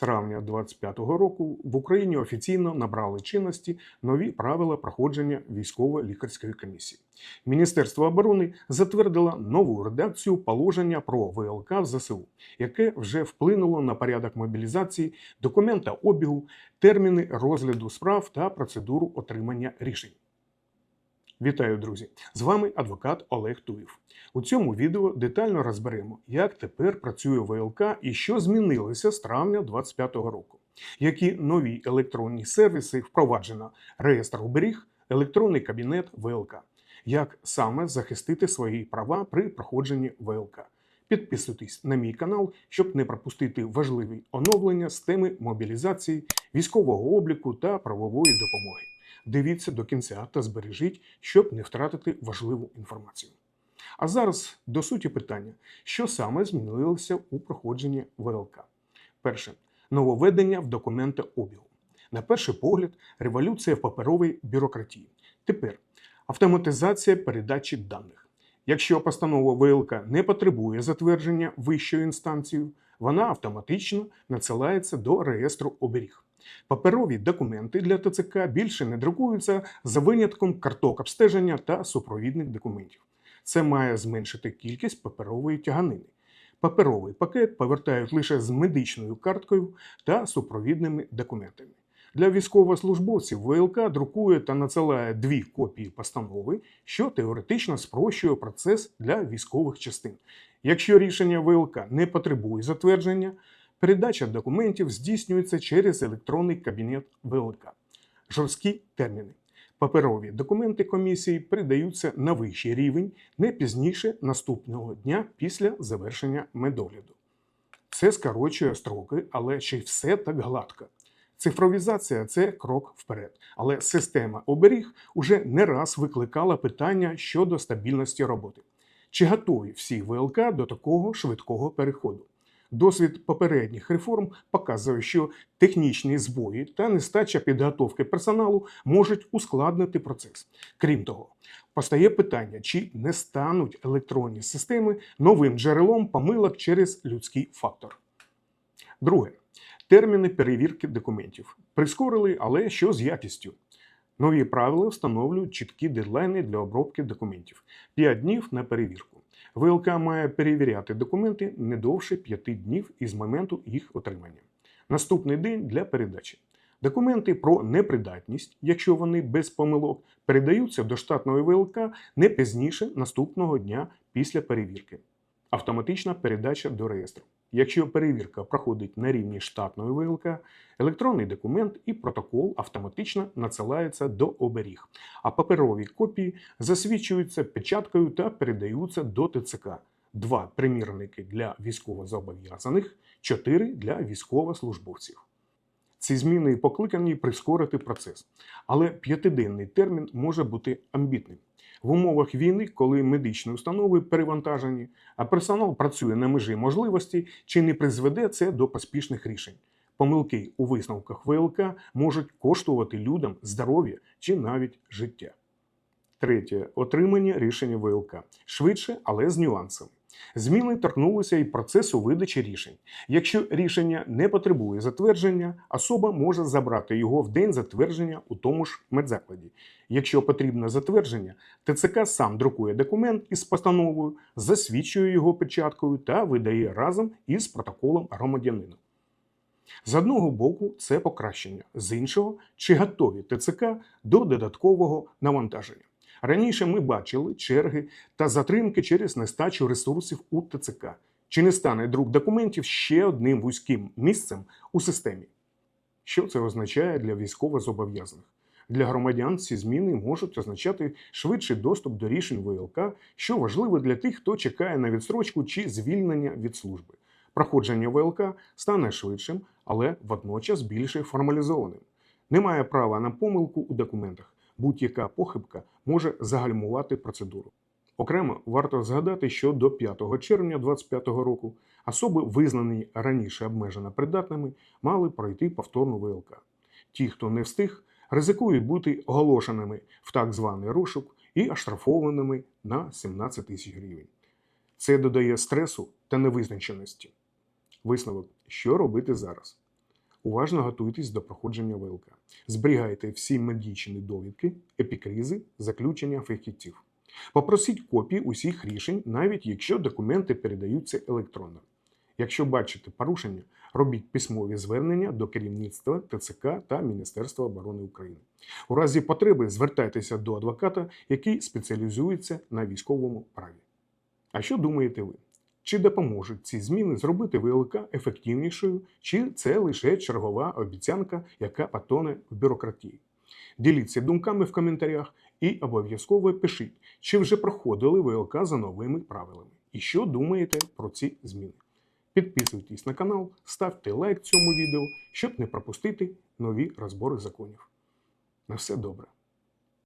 травня 2025 року в Україні офіційно набрали чинності нові правила проходження військово-лікарської комісії. Міністерство оборони затвердило нову редакцію положення про ВЛК в ЗСУ, яке вже вплинуло на порядок мобілізації, документа обігу, терміни розгляду справ та процедуру отримання рішень. Вітаю, друзі! З вами адвокат Олег Туєв. У цьому відео детально розберемо, як тепер працює ВЛК і що змінилося з травня 2025 року, які нові електронні сервіси впроваджено реєстр оберіг, електронний кабінет ВЛК, як саме захистити свої права при проходженні ВЛК. Підписуйтесь на мій канал, щоб не пропустити важливі оновлення з теми мобілізації, військового обліку та правової допомоги. Дивіться до кінця та збережіть, щоб не втратити важливу інформацію. А зараз до суті питання, що саме змінилося у проходженні ВЛК. Перше нововведення в документообігу. На перший погляд, революція в паперовій бюрократії. Тепер автоматизація передачі даних. Якщо постанова ВЛК не потребує затвердження вищою інстанцією, вона автоматично надсилається до реєстру оберіг. Паперові документи для ТЦК більше не друкуються за винятком карток обстеження та супровідних документів. Це має зменшити кількість паперової тяганини. Паперовий пакет повертають лише з медичною карткою та супровідними документами. Для військовослужбовців ВЛК друкує та надсилає дві копії постанови, що теоретично спрощує процес для військових частин. Якщо рішення ВЛК не потребує затвердження, передача документів здійснюється через електронний кабінет ВЛК. Жорсткі терміни. Паперові документи комісії передаються на вищий рівень не пізніше наступного дня після завершення медогляду. Це скорочує строки, але чи все так гладко. Цифровізація це крок вперед, але система оберіг уже не раз викликала питання щодо стабільності роботи. Чи готові всі ВЛК до такого швидкого переходу? Досвід попередніх реформ показує, що технічні збої та нестача підготовки персоналу можуть ускладнити процес. Крім того, постає питання, чи не стануть електронні системи новим джерелом помилок через людський фактор. Друге терміни перевірки документів. Прискорили, але що з якістю? Нові правила встановлюють чіткі дедлайни для обробки документів 5 днів на перевірку. ВЛК має перевіряти документи не довше 5 днів із моменту їх отримання. Наступний день для передачі. Документи про непридатність, якщо вони без помилок, передаються до штатної ВЛК не пізніше наступного дня після перевірки. Автоматична передача до реєстру. Якщо перевірка проходить на рівні штатної ВЛК, електронний документ і протокол автоматично надсилаються до оберіг, а паперові копії засвідчуються печаткою та передаються до ТЦК. Два примірники для військовозобов'язаних, чотири для військовослужбовців. Ці зміни покликані прискорити процес, але п'ятиденний термін може бути амбітним. В умовах війни, коли медичні установи перевантажені, а персонал працює на межі можливості, чи не призведе це до поспішних рішень. Помилки у висновках ВЛК можуть коштувати людям здоров'я чи навіть життя. Третє отримання рішення ВЛК швидше, але з нюансами. Зміни торкнулися і процесу видачі рішень. Якщо рішення не потребує затвердження, особа може забрати його в день затвердження у тому ж медзакладі. Якщо потрібне затвердження, ТЦК сам друкує документ із постановою, засвідчує його печаткою та видає разом із протоколом громадянина. З одного боку, це покращення, з іншого, чи готові ТЦК до додаткового навантаження. Раніше ми бачили черги та затримки через нестачу ресурсів у ТЦК. Чи не стане друк документів ще одним вузьким місцем у системі? Що це означає для військовозобов'язаних? Для громадян ці зміни можуть означати швидший доступ до рішень ВЛК, що важливо для тих, хто чекає на відстрочку чи звільнення від служби. Проходження ВЛК стане швидшим, але водночас більше формалізованим. Немає права на помилку у документах будь-яка похибка може загальмувати процедуру. Окремо варто згадати, що до 5 червня 2025 року особи, визнані раніше обмежено придатними, мали пройти повторну ВЛК. Ті, хто не встиг, ризикують бути оголошеними в так званий розшук і оштрафованими на 17 тисяч гривень. Це додає стресу та невизначеності. Висновок, що робити зараз? Уважно готуйтесь до проходження ВЛК. Зберігайте всі медичні довідки, епікризи, заключення фахівців. Попросіть копії усіх рішень, навіть якщо документи передаються електронно. Якщо бачите порушення, робіть письмові звернення до керівництва ТЦК та Міністерства оборони України. У разі потреби звертайтеся до адвоката, який спеціалізується на військовому праві. А що думаєте ви? Чи допоможуть ці зміни зробити ВЛК ефективнішою, чи це лише чергова обіцянка, яка потоне в бюрократії? Діліться думками в коментарях і обов'язково пишіть, чи вже проходили ВЛК за новими правилами, і що думаєте про ці зміни. Підписуйтесь на канал, ставте лайк цьому відео, щоб не пропустити нові розбори законів. На все добре.